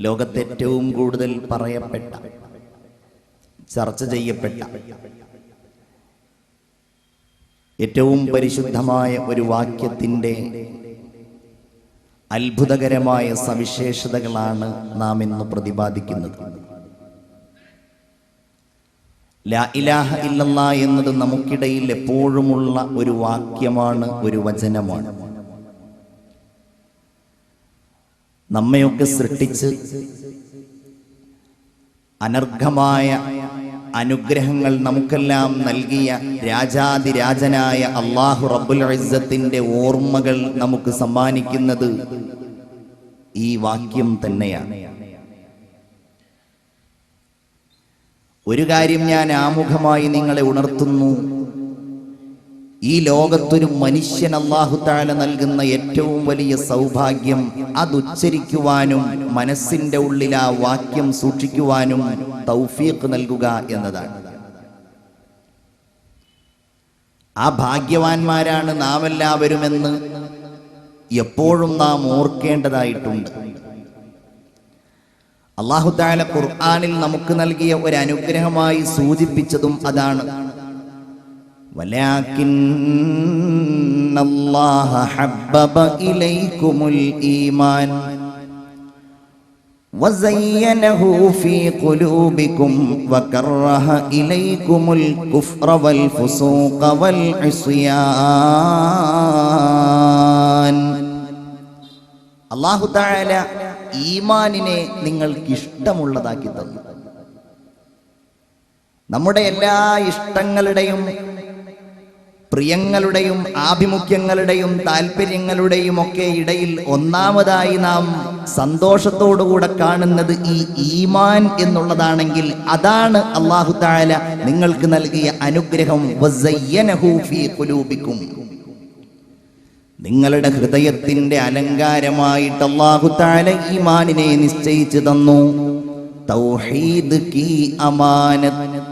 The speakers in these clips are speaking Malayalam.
ലോകത്തെ ഏറ്റവും കൂടുതൽ പറയപ്പെട്ട ചർച്ച ചെയ്യപ്പെട്ട ഏറ്റവും പരിശുദ്ധമായ ഒരു വാക്യത്തിന്റെ അത്ഭുതകരമായ സവിശേഷതകളാണ് നാം ഇന്ന് പ്രതിപാദിക്കുന്നത്. ലാ ഇലാഹ ഇല്ലെന്ന എന്നത് നമുക്കിടയിൽ എപ്പോഴുമുള്ള ഒരു വാക്യമാണ് ഒരു വചനമാണ്. നമ്മയൊക്കെ സൃഷ്ടിച്ച് അനർഘമായ അനുഗ്രഹങ്ങൾ നമുക്കെല്ലാം നൽകിയ രാജാതിരാജനായ അള്ളാഹു റബ്ബുൽ ഇസ്സത്തിന്റെ ഓർമ്മകൾ നമുക്ക് സമ്മാനിക്കുന്നത് ഈ വാക്യം തന്നെയാണ്. ഒരു കാര്യം ഞാൻ ആമുഖമായി നിങ്ങളെ ഉണർത്തുന്നു. ഈ ലോകത്തൊരു മനുഷ്യൻ അള്ളാഹു താല നൽകുന്ന ഏറ്റവും വലിയ സൗഭാഗ്യം അത് ഉച്ചരിക്കുവാനും മനസ്സിന്റെ ഉള്ളിൽ ആ വാക്യം സൂക്ഷിക്കുവാനും തൗഫീഖ് നൽകുക എന്നതാണ്. ആ ഭാഗ്യവാന്മാരാണ് നാം എല്ലാവരുമെന്ന് എപ്പോഴും നാം ഓർക്കേണ്ടതായിട്ടുണ്ട്. അള്ളാഹു താല ഖുർആാനിൽ നമുക്ക് നൽകിയ ഒരു അനുഗ്രഹമായി സൂചിപ്പിച്ചതും അതാണ്. ولكن الله حبب إليكم الإيمان وزينه في قلوبكم وكره إليكم الكفر والفسوق والعصيان അള്ളാഹു താല ഈമാനിനെ നിങ്ങൾക്ക് ഇഷ്ടമുള്ളതാക്കി തന്നു നമ്മുടെ എല്ലാ ഇഷ്ടങ്ങളുടെയും പ്രിയങ്ങളുടെയും ആഭിമുഖ്യങ്ങളുടെയും താല്പര്യങ്ങളുടെയും ഒക്കെ ഇടയിൽ ഒന്നാമതായി നാം സന്തോഷത്തോടുകൂടെ കാണുന്നത് ഈ ഈമാൻ എന്നുള്ളതാണെങ്കിൽ അതാണ് അള്ളാഹു താല നിങ്ങൾക്ക് നൽകിയ അനുഗ്രഹം. നിങ്ങളുടെ ഹൃദയത്തിന്റെ അലങ്കാരമായിട്ട് അള്ളാഹു താല ഈമാനിനെ നിശ്ചയിച്ചു തന്നു. തൗഹീദ് കി അമാനത്ത്.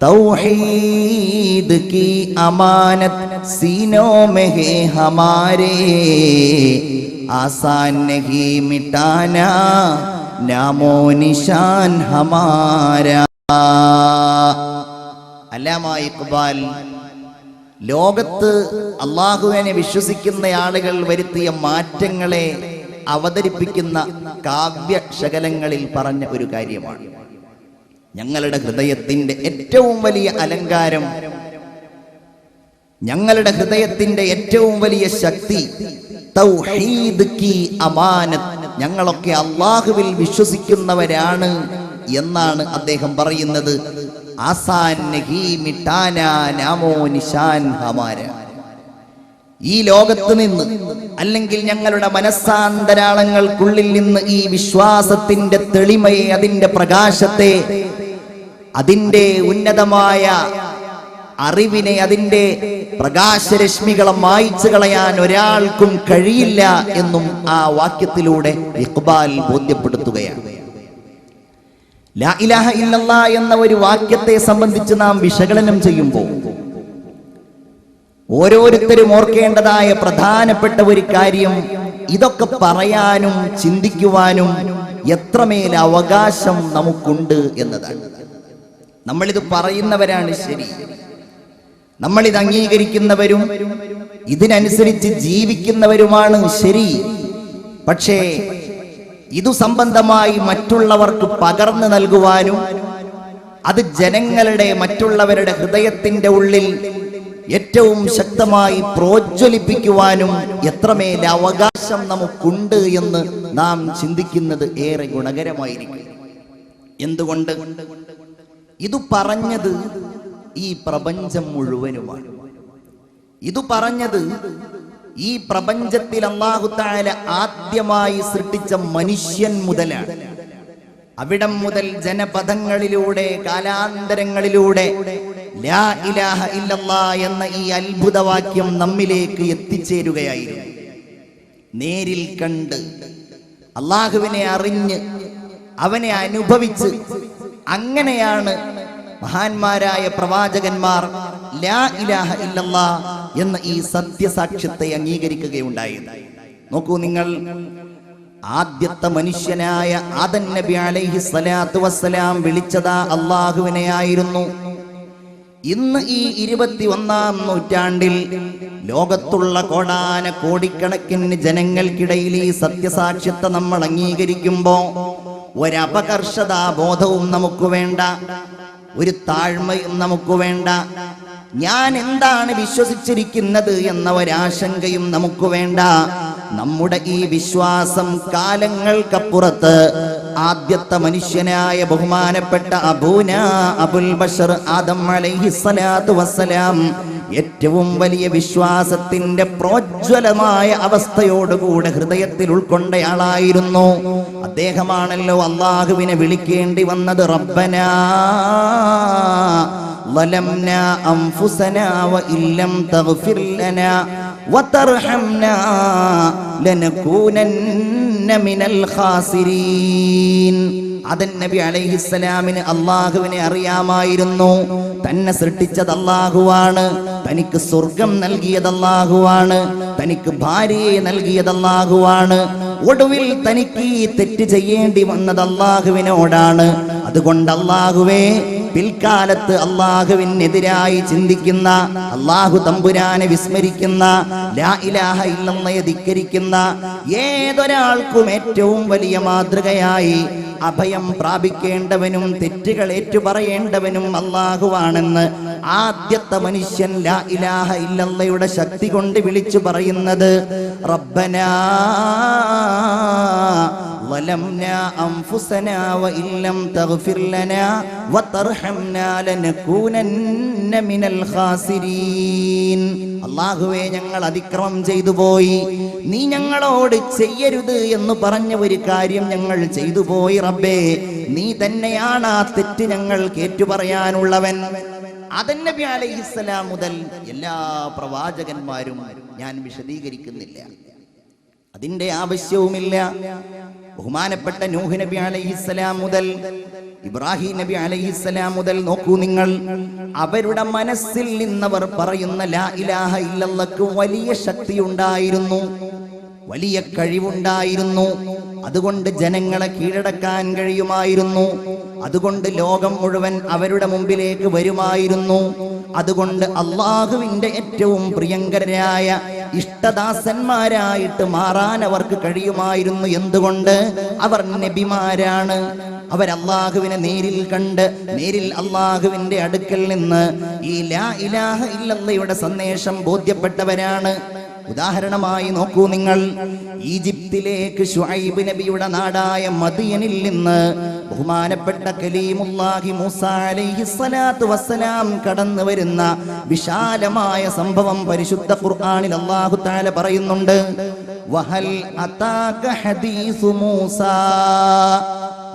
तौहीद की अमानत सीनों में है हमारे आसान नहीं मिटाना नामो निशान हमारा അല്ലാമ ഇക്ബാൽ ലോകത്ത് അള്ളാഹുവിനെ വിശ്വസിക്കുന്ന ആളുകൾ വരുത്തിയ മാറ്റങ്ങളെ അവതരിപ്പിക്കുന്ന കാവ്യ ശകലങ്ങളിൽ പറഞ്ഞ ഒരു കാര്യമാണ് ഞങ്ങളുടെ ഹൃദയത്തിന്റെ ഏറ്റവും വലിയ അലങ്കാരം ഞങ്ങളുടെ ഹൃദയത്തിന്റെ ഏറ്റവും വലിയ ശക്തി അമാനത്ത്. ഞങ്ങളൊക്കെ അള്ളാഹുവിൽ വിശ്വസിക്കുന്നവരാണ് എന്നാണ് അദ്ദേഹം പറയുന്നത്. ആസാൻ ഹമാര. ഈ ലോകത്ത് നിന്ന് അല്ലെങ്കിൽ ഞങ്ങളുടെ മനസ്സാന്തരാളങ്ങൾക്കുള്ളിൽ നിന്ന് ഈ വിശ്വാസത്തിന്റെ തെളിമയെ അതിന്റെ പ്രകാശത്തെ അതിന്റെ ഉന്നതമായ അറിവിനെ അതിന്റെ പ്രകാശരശ്മികളെ മായിച്ചു കളയാൻ ഒരാൾക്കും കഴിയില്ല എന്നും ആ വാക്യത്തിലൂടെ ഇഖ്ബാൽ ബോധ്യപ്പെടുത്തുകയാണ്. ലാ ഇലാഹ ഇല്ലല്ലാ എന്ന ഒരു വാക്യത്തെ സംബന്ധിച്ച് നാം വിശകലനം ചെയ്യുമ്പോൾ ഓരോരുത്തരും ഓർക്കേണ്ടതായ പ്രധാനപ്പെട്ട ഒരു കാര്യം ഇതൊക്കെ പറയാനും ചിന്തിക്കുവാനും എത്രമേൽ അവകാശം നമുക്കുണ്ട് എന്നതാണ്. നമ്മളിത് പറയുന്നവരാണ് ശരി. നമ്മളിത് അംഗീകരിക്കുന്നവരും ഇതിനനുസരിച്ച് ജീവിക്കുന്നവരുമാണ് ശരി. പക്ഷേ ഇതു സംബന്ധമായി മറ്റുള്ളവർക്ക് പകർന്നു നൽകുവാനും അത് ജനങ്ങളുടെ മറ്റുള്ളവരുടെ ഹൃദയത്തിന്റെ ഉള്ളിൽ ഏറ്റവും ശക്തമായി പ്രോജ്വലിപ്പിക്കുവാനും എത്രമേൽ അവകാശം നമുക്കുണ്ട് എന്ന് നാം ചിന്തിക്കുന്നത് ഏറെ ഗുണകരമായിരിക്കും. എന്തുകൊണ്ട്? ഇത് പറഞ്ഞത് ഈ പ്രപഞ്ചം മുഴുവനുമാണ്. ഇത് പറഞ്ഞത് ഈ പ്രപഞ്ചത്തിൽ അള്ളാഹുത്താല ആദ്യമായി സൃഷ്ടിച്ച മനുഷ്യൻ മുതലാണ്. അവിടം മുതൽ ജനപദങ്ങളിലൂടെ കാലാന്തരങ്ങളിലൂടെ ലാ ഇലാഹ ഇല്ലല്ലാ എന്ന ഈ അത്ഭുതവാക്യം നമ്മിലേക്ക് എത്തിച്ചേരുകയായിരുന്നു. നേരിൽ കണ്ട് അള്ളാഹുവിനെ അറിഞ്ഞ് അവനെ അനുഭവിച്ച് അങ്ങനെയാണ് മഹാന്മാരായ പ്രവാചകന്മാർ ലാ ഇലാഹ ഇല്ലല്ലാ എന്ന ഈ സത്യസാക്ഷ്യത്തെ അംഗീകരിക്കുകയുണ്ടായത്. നോക്കൂ നിങ്ങൾ ആദ്യത്തെ മനുഷ്യനായ ആദൻ നബി അലൈഹി സ്വലാത്തു വസ്സലാം വിളിച്ചതാ അള്ളാഹുവിനെ ആയിരുന്നു ഇന്ന് ഈ ഇരുപത്തി ഒന്നാം നൂറ്റാണ്ടിൽ ലോകത്തുള്ള കോടാന കോടിക്കണക്കിന് ജനങ്ങൾക്കിടയിൽ ഈ സത്യസാക്ഷ്യത്തെ നമ്മൾ അംഗീകരിക്കുമ്പോ ഒരപകർഷതാ ബോധവും നമുക്ക് വേണ്ട ഒരു താഴ്മയും നമുക്ക് വേണ്ട. ഞാൻ എന്താണ് വിശ്വസിച്ചിരിക്കുന്നത് എന്ന ഒരാശങ്കയും നമുക്ക് വേണ്ട. നമ്മുടെ ഈ വിശ്വാസം കാലങ്ങൾക്കപ്പുറത്ത് ആദ്യത്തെ മനുഷ്യനായ ബഹുമാനപ്പെട്ട അബൂന അബുൽ ബഷർ ആദം അലൈഹിസ്സലാത്തു വസ്സലാം ഏറ്റവും വലിയ വിശ്വാസത്തിന്റെ പ്രോജ്വലമായ അവസ്ഥയോടുകൂടെ ഹൃദയത്തിൽ ഉൾക്കൊണ്ടയാളായിരുന്നു അദ്ദേഹമാണല്ലോ അള്ളാഹുവിനെ വിളിക്കേണ്ടി വന്നത് റബ്ബനാ ظلمنا أنفسنا وإن لم تغفر لنا وترحمنا لنكونن من الخاسرين അതൻ നബി അലൈഹിസ്സലാമിന് അള്ളാഹുവിനെ അറിയാമായിരുന്നു തന്നെ സൃഷ്ടിച്ചത് അള്ളാഹുവാണ് തനിക്ക് സ്വർഗം നൽകിയത് അള്ളാഹുവാണ് തനിക്ക് ഭാര്യയെ നൽകിയത് അള്ളാഹുവാണ് ഒടുവിൽ തനിക്ക് ഈ തെറ്റ് ചെയ്യേണ്ടി വന്നത് അള്ളാഹുവിനോടാണ് അതുകൊണ്ട് അള്ളാഹുവേ പിൽക്കാലത്ത് അള്ളാഹുവിനെതിരായി ചിന്തിക്കുന്ന അള്ളാഹു തമ്പുരാനെ വിസ്മരിക്കുന്ന ലാ ഇലാഹ ധിക്കരിക്കുന്ന ഏതൊരാൾക്കും ഏറ്റവും വലിയ മാതൃകയായി അഭയം പ്രാപിക്കേണ്ടവനും തെറ്റുകൾ ഏറ്റുപറയേണ്ടവനും അള്ളാഹുവാണെന്ന് ആദ്യത്തെ മനുഷ്യൻ ലാ ഇലാഹ ഇല്ലല്ലയുടെ ശക്തി കൊണ്ട് വിളിച്ചു പറയുന്നത് റബ്ബനാ ظلمنا أنفسنا وإن لم تغفر لنا وترحمنا لنكونن من الخاسرين അള്ളാഹുവെ ഞങ്ങൾ അതിക്രമം ചെയ്തു പോയി നീ ഞങ്ങളോട് ചെയ്യരുത് എന്ന് പറഞ്ഞ ഒരു കാര്യം ഞങ്ങൾ ചെയ്തു പോയി റബ്ബേ നീ തന്നെയാണ് ആ തെറ്റ് ഞങ്ങൾ കേറ്റുപറയാനുള്ളവൻ അതൻ നബി അലൈഹിസ്സലാം മുതൽ എല്ലാ പ്രവാചകന്മാരും ഞാൻ വിശദീകരിക്കുന്നില്ല അതിന്റെ ആവശ്യവുമില്ല ബഹുമാനപ്പെട്ട നൂഹ് നബി അലൈഹിസ്സലാം മുതൽ ഇബ്രാഹിം നബി അലൈഹിസ്സലാം മുതൽ നോക്കൂ നിങ്ങൾ. അവരുടെ മനസ്സിൽ നിന്നവർ പറയുന്ന ലാ ഇലാഹ ഇല്ലല്ലക്ക് വലിയ ശക്തി ഉണ്ടായിരുന്നു വലിയ കഴിവുണ്ടായിരുന്നു. അതുകൊണ്ട് ജനങ്ങളെ കീഴടക്കാൻ കഴിയുമായിരുന്നു. അതുകൊണ്ട് ലോകം മുഴുവൻ അവരുടെ മുമ്പിലേക്ക് വരുമായിരുന്നു. അതുകൊണ്ട് അള്ളാഹുവിന്റെ ഏറ്റവും പ്രിയങ്കരായ ഇഷ്ടദാസന്മാരായിട്ട് മാറാൻ അവർക്ക് കഴിയുമായിരുന്നു എന്തുകൊണ്ട്? അവർ നബിമാരാണ്. അവർ അള്ളാഹുവിനെ നേരിൽ കണ്ട് നേരിൽ അള്ളാഹുവിന്റെ അടുക്കൽ നിന്ന് ഈ ലാ ഇലാഹ ഇല്ലയുടെ സന്ദേശം ബോധ്യപ്പെട്ടവരാണ്. ഉദാഹരണമായി നോക്കൂ നിങ്ങൾ. ഈജിപ്തിലേക്ക് ഷുഐബ് നബിയുടെ നാടായ മദിയനിൽ നിന്ന് ബഹുമാനപ്പെട്ട കലീമുല്ലാഹി മൂസ അലൈഹി സ്വലാത്തു വസ്സലാം കടന്നു വരുന്ന വിശാലമായ സംഭവം പരിശുദ്ധ ഖുർആനിൽ അള്ളാഹു താല പറയുന്നുണ്ട്. വഹൽ അതാക ഹദീസു മൂസ.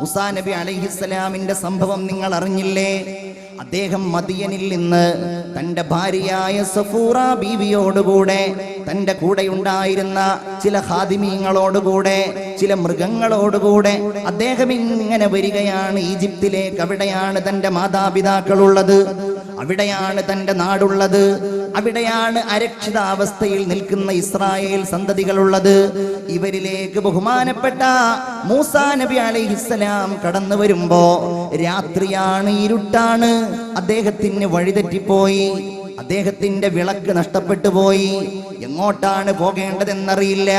മൂസ നബി അലൈഹിസ്സലാമിന്റെ സംഭവം നിങ്ങൾ അറിഞ്ഞില്ലേ? അദ്ദേഹം മദിയനിൽ നിന്ന് തന്റെ ഭാര്യയായ സഫൂറ ബീവിയോടുകൂടെ തന്റെ കൂടെ ഉണ്ടായിരുന്ന ചില ഹാദിമീങ്ങളോടുകൂടെ ചില മൃഗങ്ങളോടുകൂടെ അദ്ദേഹം ഇങ്ങനെ വരികയാണ് ഈജിപ്തിലേക്ക്. അവിടെയാണ് തന്റെ മാതാപിതാക്കളുള്ളത്. അവിടെയാണ് തന്റെ നാടുള്ളത്. അവിടെയാണ് അരക്ഷിതാവസ്ഥയിൽ നിൽക്കുന്ന ഇസ്രായേൽ സന്തതികളുള്ളത്. ഇവരിലേക്ക് ബഹുമാനപ്പെട്ട മൂസാ നബി അലൈഹിസ്സലാം കടന്നു വരുമ്പോ രാത്രിയാണ് ഇരുട്ടാണ്. അദ്ദേഹത്തിന് വഴിതെറ്റിപ്പോയി. അദ്ദേഹത്തിന്റെ വിളക്ക് നഷ്ടപ്പെട്ടു പോയി എങ്ങോട്ടാണ് പോകേണ്ടതെന്നറിയില്ല.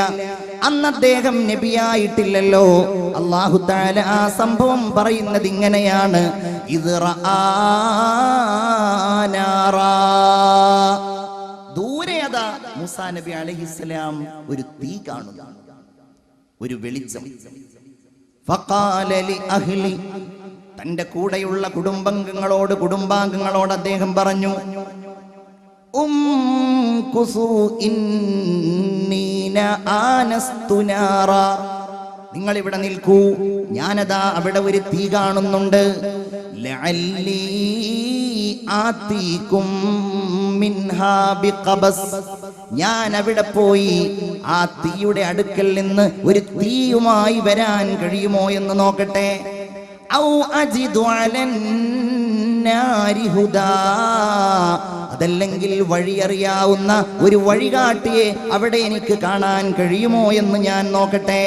അന്ന് അദ്ദേഹം നബിയായിട്ടില്ലല്ലോ. അള്ളാഹു താല ആ സംഭവം പറയുന്നത് ഇങ്ങനെയാണ്. ഇത് ദൂരെ അതാ മൂസാ നബി അലഹിസ്ലാം ഒരു തീ കാണുക ഒരു വെളിച്ചം. അഹ്ലി. തന്റെ കൂടെയുള്ള കുടുംബാംഗങ്ങളോട് കുടുംബാംഗങ്ങളോട് അദ്ദേഹം പറഞ്ഞു നിങ്ങൾ ഇവിടെ നിൽക്കൂ ഞാനതാ അവിടെ ഒരു തീ കാണുന്നുണ്ട്. ഞാൻ അവിടെ പോയി ആ തീയുടെ അടുക്കൽ നിന്ന് ഒരു തീയുമായി വരാൻ കഴിയുമോ എന്ന് നോക്കട്ടെ ഔ അജിദ്വാലൻ. അതല്ലെങ്കിൽ വഴിയറിയാവുന്ന ഒരു വഴികാട്ടിയെ അവിടെ എനിക്ക് കാണാൻ കഴിയുമോ എന്ന് ഞാൻ നോക്കട്ടെ?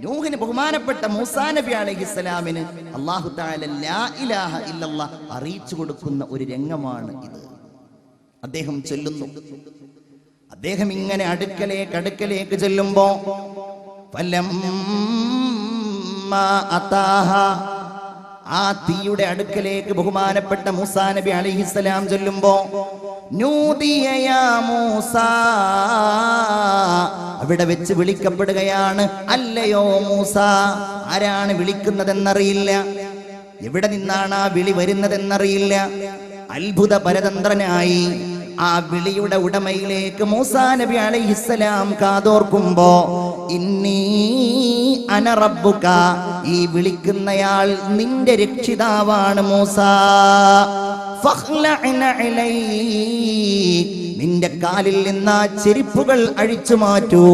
നൂഹിന് ബഹുമാനപ്പെട്ട മൂസാ നബി അലൈഹിസ്സലാമിന് അള്ളാഹു താല ലാ ഇലാഹ ഇല്ലല്ല അറിയിച്ചു കൊടുക്കുന്ന ഒരു രംഗമാണ് ഇത്. അദ്ദേഹം ചൊല്ലുന്നു. അദ്ദേഹം ഇങ്ങനെ അടുക്കലേക്ക് അടുക്കലേക്ക് ചെല്ലുമ്പോ ഫലം അതാഹ ആ തീയുടെ അടുക്കലേക്ക് ബഹുമാനപ്പെട്ട മൂസാ നബി അലൈഹിസ്സലാം ചൊല്ലുമ്പോ മൂസാ അവിടെ വെച്ച് വിളിക്കപ്പെടുകയാണ് അല്ലയോ മൂസ ആരാണ് വിളിക്കുന്നതെന്നറിയില്ല. എവിടെ നിന്നാണ് ആ വിളി വരുന്നതെന്നറിയില്ല. അത്ഭുത പരതന്ത്രനായി ആ വിളിയുടെ ഉടമയിലേക്ക് മൂസാ നബി അലൈഹിസ്സലാം കാതോർക്കുമ്പോ അനറബുക ഈ വിളിക്കുന്നയാൾ നിന്റെ രക്ഷിതാവാണ് മൂസ. നിന്റെ കാലിൽ നിന്ന് ചെരിപ്പുകൾ അഴിച്ചു മാറ്റൂ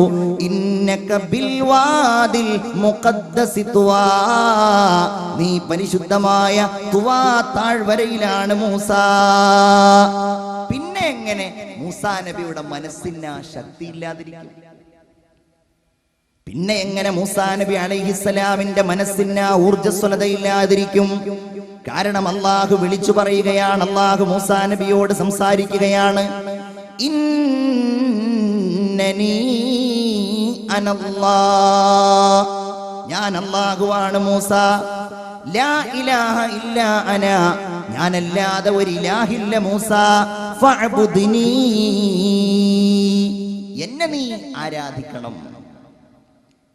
ബിൽവാദിൽ. നീ പരിശുദ്ധമായ തുവാ താഴ്വരയിലാണ് മൂസ പിന്നെ എങ്ങനെ മൂസാ നബിയുടെ മനസ്സിന് ആ ശക്തി ഇല്ലാതിരിക്കും? പിന്നെ എങ്ങനെ മൂസാ നബി അലൈഹിസ്സലാമിന്റെ മനസ്സിന് ആ ഊർജസ്വലതയില്ലാതിരിക്കും? കാരണം അള്ളാഹു വിളിച്ചു പറയുകയാണ് അള്ളാഹു മൂസാ നബിയോട് സംസാരിക്കുകയാണ്. ഞാൻ അള്ളാഹുവാണ് മൂസ. ലാ ഇലാഹ ഇല്ലാ അന. ഞാനല്ലാതെ ഒരു ഇലാഹില്ല മൂസ. എന്നെ നീ ആരാധിക്കണം.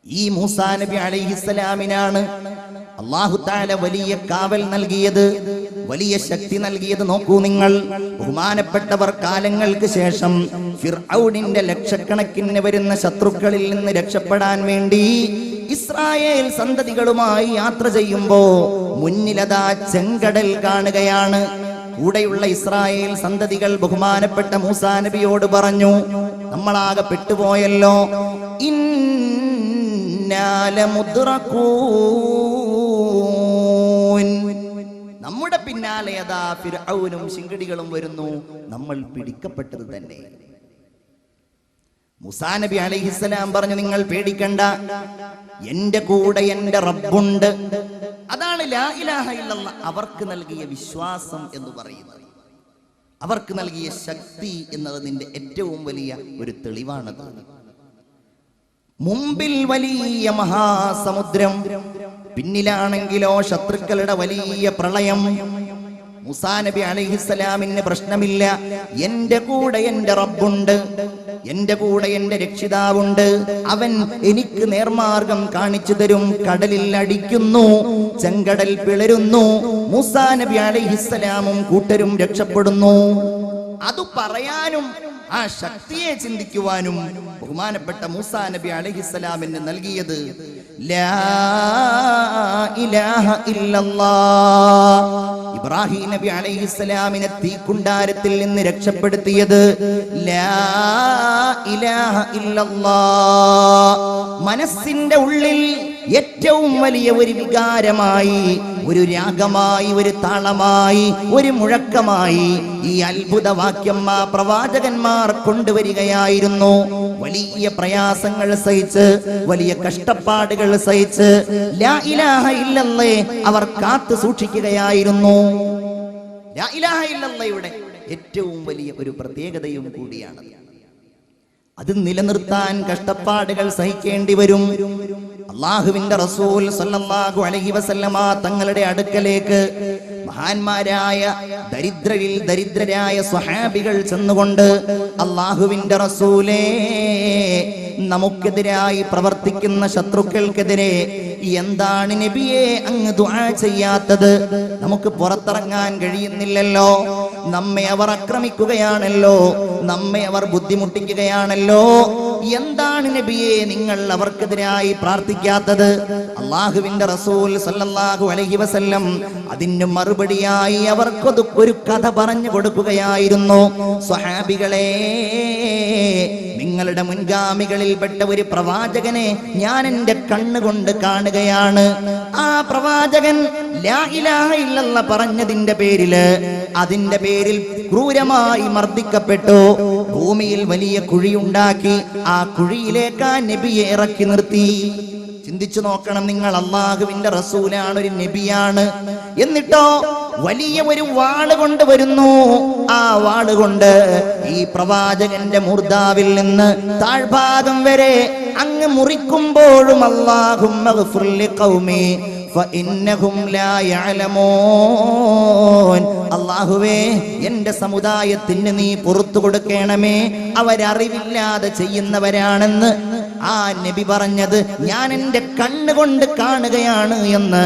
ഈ മൂസാ നബി അലൈഹിസ്സലാമിനാണ് അള്ളാഹു താല വലിയ കാവൽ നൽകിയത് വലിയ ശക്തി നൽകിയത് നോക്കൂ നിങ്ങൾ. ബഹുമാനപ്പെട്ടവർ കാലങ്ങൾക്ക് ശേഷം ഫിർഔനിന്റെ ലക്ഷക്കണക്കിന് വരുന്ന ശത്രുക്കളിൽ നിന്ന് രക്ഷപ്പെടാൻ വേണ്ടി ഇസ്രായേൽ സന്തതികളുമായി യാത്ര ചെയ്യുമ്പോ മുന്നിലതാ ചെങ്കടൽ കാണുകയാണ്. കൂടെയുള്ള ഇസ്രായേൽ സന്തതികൾ ബഹുമാനപ്പെട്ട മൂസാ നബിയോട് പറഞ്ഞു നമ്മളാകെ പെട്ടുപോയല്ലോ. നമ്മുടെ പിന്നാലെ അതാ ഫിർഔനും ശിങ്കടികളും വരുന്നു. നമ്മൾ പിടിക്കപ്പെട്ടത് തന്നെ. മുസാ നബി അലൈഹിസ്സലാം പറഞ്ഞു നിങ്ങൾ പേടിക്കണ്ട. എന്റെ കൂടെ എന്റെ റബ്ബുണ്ട്. അതാണ് ലാ ഇലാഹ അവർക്ക് നൽകിയ വിശ്വാസം എന്ന് പറയുന്നത്. അവർക്ക് നൽകിയ ശക്തി എന്നത് നിന്റെ ഏറ്റവും വലിയ ഒരു തെളിവാണത്. മുമ്പിൽ വലിയ മഹാസമുദ്രം പിന്നിലാണെങ്കിലോ ശത്രുക്കളുടെ വലിയ പ്രളയം. മുസാ നബി അലൈഹിസ്സലാമിന് പ്രശ്നമില്ല. എന്റെ കൂടെ എന്റെ റബ്ബുണ്ട്. എന്റെ കൂടെ എന്റെ രക്ഷിതാവുണ്ട്. അവൻ എനിക്ക് നേർമാർഗം കാണിച്ചു തരും. കടലിൽ അടിക്കുന്നു. ചെങ്കടൽ പിളരുന്നു മുസാ നബി അലൈഹിസ്സലാമും കൂട്ടരും രക്ഷപ്പെടുന്നു അത് പറയാനും ആ ശക്തിയെ ചിന്തിക്കുവാനും ബഹുമാനപ്പെട്ട മൂസാ നബി അലൈഹിസ്സലാമിന് നൽകിയത്. ഇബ്രാഹിം നബി അലൈഹിസ്സലാമിനെ തീക്കുണ്ടാരത്തിൽ നിന്ന് രക്ഷപ്പെടുത്തിയത്. മനസ്സിന്റെ ഉള്ളിൽ ഏറ്റവും വലിയ ഒരു വികാരമായി ഒരു രാഗമായി ഒരു താളമായി ഒരു മുഴക്കമായി ഈ അത്ഭുത വാക്യം ആ പ്രവാചകന്മാർ കൊണ്ടുവരികയായിരുന്നു. വലിയ പ്രയാസങ്ങൾ സഹിച്ച് വലിയ കഷ്ടപ്പാടുകൾ സഹിച്ച് ലാ ഇലാഹ അവർ കാത്തു സൂക്ഷിക്കുകയായിരുന്നു. ലാ ഇലാഹ ഏറ്റവും വലിയ ഒരു പ്രത്യേകതയും കൂടിയാണ് അത് നിലനിർത്താൻ കഷ്ടപ്പാടുകൾ സഹിക്കേണ്ടി വരും. അള്ളാഹുവിന്റെ റസൂൽ സല്ലല്ലാഹു അലൈഹി വസല്ലമ തങ്ങളുടെ അടുക്കലേക്ക് മഹാന്മാരായ ദരിദ്രരിൽ ദരിദ്രരായ സ്വഹാബികൾ ചെന്നുകൊണ്ട് അള്ളാഹുവിന്റെ റസൂലേ നമുക്കെതിരായി പ്രവർത്തിക്കുന്ന ശത്രുക്കൾക്കെതിരെ എന്താണ് നബിയെ അങ്ങ് ദുആ ചെയ്യാത്തത്? നമുക്ക് പുറത്തിറങ്ങാൻ കഴിയുന്നില്ലല്ലോ. നമ്മെ അവർ ആക്രമിക്കുകയാണല്ലോ. നമ്മെ അവർ ബുദ്ധിമുട്ടിക്കുകയാണല്ലോ. എന്താണ് നബിയെ നിങ്ങൾ അവർക്കെതിരായി പ്രാർത്ഥിക്കാത്തത്? അള്ളാഹുവിന്റെ റസൂൽ സല്ലല്ലാഹു അലൈഹി വസല്ലം അതിന് മറുപടിയായി അവർക്കൊതു ഒരു കഥ പറഞ്ഞു കൊടുക്കുകയായിരുന്നു. സ്വഹാബികളെ നിങ്ങളുടെ മുൻഗാമികളിൽപ്പെട്ട ഒരു പ്രവാചകനെ ഞാൻ എന്റെ കണ്ണുകൊണ്ട് കാണുകയാണ്. ആ പ്രവാചകൻ പറഞ്ഞതിന്റെ പേരിൽ അതിന്റെ പേരിൽ ക്രൂരമായി മർദ്ദിക്കപ്പെട്ടു. ഭൂമിയിൽ വലിയ കുഴിയുണ്ടാക്കി ആ കുഴിയിലേക്ക് ആ നബിയെ ഇറക്കി നിർത്തി. ചിന്തിച്ചു നോക്കണം നിങ്ങൾ അള്ളാഹുവിന്റെ റസൂലാണ് ഒരു നബിയാണ്. എന്നിട്ടോ വലിയ ഒരു വാൾ കൊണ്ട് വരുന്നു. ആ വാൾ കൊണ്ട് ഈ പ്രവാചകന്റെ മുർദാവിൽ നിന്ന് താഴ്ഭാഗം വരെ അങ്ങ് മുറിക്കുമ്പോഴും അള്ളാഹു അള്ളാഹുവേ എന്റെ സമുദായത്തിന് നീ പുറത്തു കൊടുക്കണമേ. അവരറിവില്ലാതെ ചെയ്യുന്നവരാണെന്ന് ആ നബി പറഞ്ഞത് ഞാൻ എന്റെ കണ്ണുകൊണ്ട് കാണുകയാണ് എന്ന്.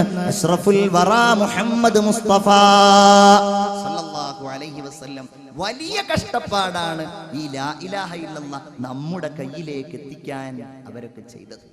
മുഹമ്മദ് മുസ്തഫ സല്ലല്ലാഹു അലൈഹി വസല്ലം വലിയ കഷ്ടപ്പാടാണ് ഈ ലാ ഇലാഹ ഇല്ലല്ലാഹ് നമ്മുടെ കയ്യിലേക്ക് എത്തിക്കാൻ അവരൊക്കെ ചെയ്തത്.